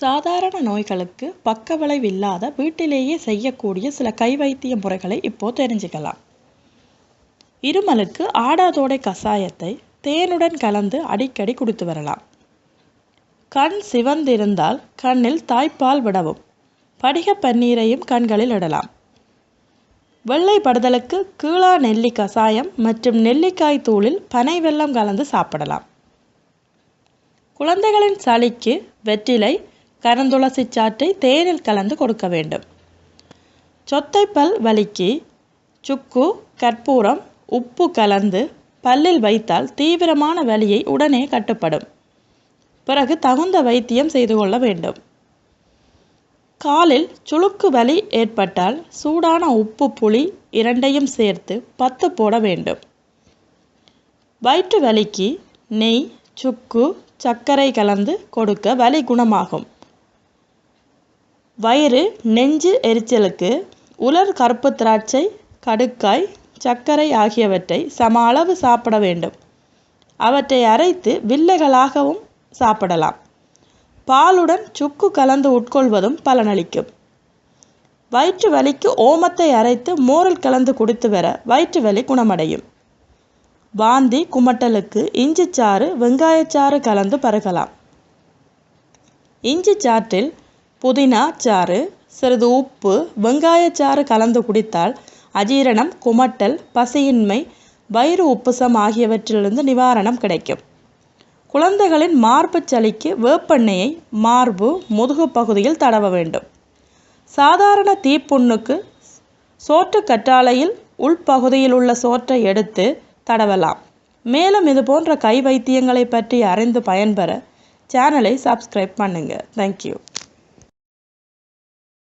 சாதாரண நோய்களுக்கு பக்க விளைவில்லாத வீட்டிலேயே செய்யக்கூடிய சில கை வைத்திய முறைகளை இப்போ தெரிஞ்சுக்கலாம். இருமலுக்கு ஆடாதோடை கஷாயத்தை தேனுடன் கலந்து அடிக்கடி குடித்து வரலாம். கண் சிவந்திருந்தால் கண்ணில் தாய்ப்பால் விடவும். படிக பன்னீரையும் கண்களில் இடலாம். வெள்ளை படுதலுக்கு கீழா நெல்லி கஷாயம் மற்றும் நெல்லிக்காய் தூளில் பனை வெல்லம் கலந்து சாப்பிடலாம். குழந்தைகளின் சளிக்கு வெற்றிலை கரந்துளசி சாற்றை தேனில் கலந்து கொடுக்க வேண்டும். சொத்தைப்பல் வலிக்கு சுக்கு கற்பூரம் உப்பு கலந்து பல்லில் வைத்தால் தீவிரமான வலியை உடனே கட்டுப்படும். பிறகு தகுந்த வைத்தியம் செய்து கொள்ள வேண்டும். காலில் சுளுக்கு வலி ஏற்பட்டால் சூடான உப்பு புளி இரண்டையும் சேர்த்து பத்து போட வேண்டும். வயிற்று வலிக்கு நெய் சுக்கு சர்க்கரை கலந்து கொடுக்க வலி குணமாகும். வயிறு நெஞ்சு எரிச்சலுக்கு உலர் கருப்பு திராட்சை கடுக்காய் சர்க்கரை ஆகியவற்றை சம அளவு சாப்பிட வேண்டும். அவற்றை அரைத்து வில்லைகளாகவும் சாப்பிடலாம். பாலுடன் சுக்கு கலந்து உட்கொள்வதும் பலனளிக்கும். வயிற்று வலிக்கு ஓமத்தை அரைத்து மோரில் கலந்து குடித்து வர வயிற்று வலி குணமடையும். வாந்தி குமட்டலுக்கு இஞ்சி சாறு வெங்காயச்சாறு கலந்து பருகலாம். இஞ்சி சாற்றில் புதினா சாறு சிறிது உப்பு வெங்காயச்சாறு கலந்து குடித்தால் அஜீரணம் குமட்டல் பசியின்மை வயிறு உப்புசம் ஆகியவற்றிலிருந்து நிவாரணம் கிடைக்கும். குழந்தைகளின் மார்பு சளிக்கு வேப்பெண்ணெயை மார்பு முதுகு பகுதியில் தடவ வேண்டும். சாதாரண தீப்புண்ணுக்கு சோற்று கற்றாழையில் உள்பகுதியில் உள்ள சோற்றை எடுத்து தடவலாம். மேலும் இது போன்ற கை வைத்தியங்களை பற்றி அறிந்து பயன்பெற சேனலை சப்ஸ்கிரைப் பண்ணுங்கள் தேங்க்யூ